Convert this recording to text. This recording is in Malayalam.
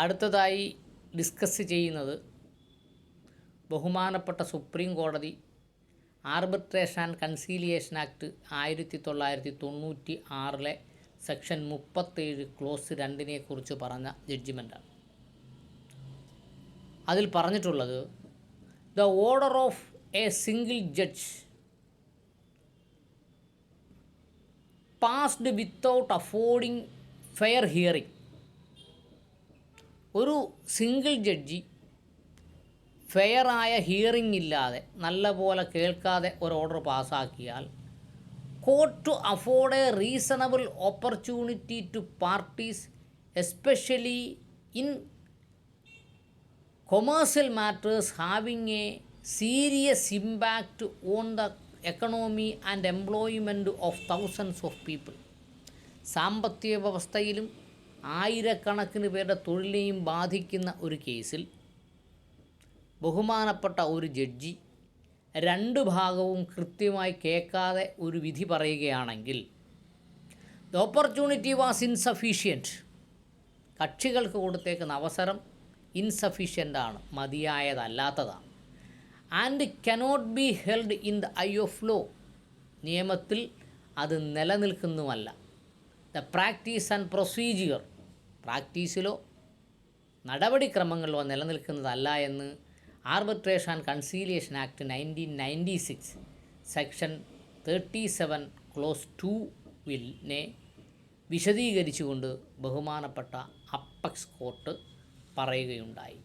അടുത്തതായി ഡിസ്കസ് ചെയ്യുന്നത് ബഹുമാനപ്പെട്ട സുപ്രീം കോടതി ആർബിട്രേഷൻ ആൻഡ് കൺസീലിയേഷൻ ആക്ട് ആയിരത്തി തൊള്ളായിരത്തി തൊണ്ണൂറ്റി ആറിലെ സെക്ഷൻ മുപ്പത്തേഴ് ക്ലോസ് രണ്ടിനെക്കുറിച്ച് പറഞ്ഞ ജഡ്ജിമെന്റാണ് അതിൽ പറഞ്ഞിട്ടുള്ളത് the order of a single judge passed without affording fair hearing ഒരു സിംഗിൾ ജഡ്ജി ഫെയറായ ഹിയറിംഗ് ഇല്ലാതെ നല്ല പോലെ കേൾക്കാതെ ഒരു order പാസ്സാക്കിയാൽ court to afford a reasonable opportunity to parties especially in commercial matters having a serious impact on the economy and employment of thousands of people സാമ്പത്തിക വ്യവസ്ഥയിലും ആയിരക്കണക്കിന് പേരുടെ തൊഴിലിനെയും ബാധിക്കുന്ന ഒരു കേസിൽ ബഹുമാനപ്പെട്ട ഒരു ജഡ്ജി രണ്ട് ഭാഗവും കൃത്യമായി കേൾക്കാതെ ഒരു വിധി പറയുകയാണെങ്കിൽ ദ ഓപ്പർച്യൂണിറ്റി വാസ് ഇൻസഫീഷ്യന്റ് കക്ഷികൾക്ക് കൊടുത്തേക്കുന്ന അവസരം ഇൻസഫീഷ്യന്റാണ് മതിയായതല്ലാത്തതാണ്. And cannot be held in the eye of law. നിയമത്തിൽ അത് നിലനിൽക്കുന്നുമല്ല. ദ പ്രാക്ടീസ് ആൻഡ് പ്രൊസീജിയർ പ്രാക്ടീസിലോ നടപടിക്രമങ്ങളിലോ നിലനിൽക്കുന്നതല്ല എന്ന് arbitration and conciliation act nineteen ninety six section thirty seven clause two വില്ലിനെ വിശദീകരിച്ചുകൊണ്ട് ബഹുമാനപ്പെട്ട അപ്പക്സ് കോർട്ട് പറയുകയുണ്ടായി.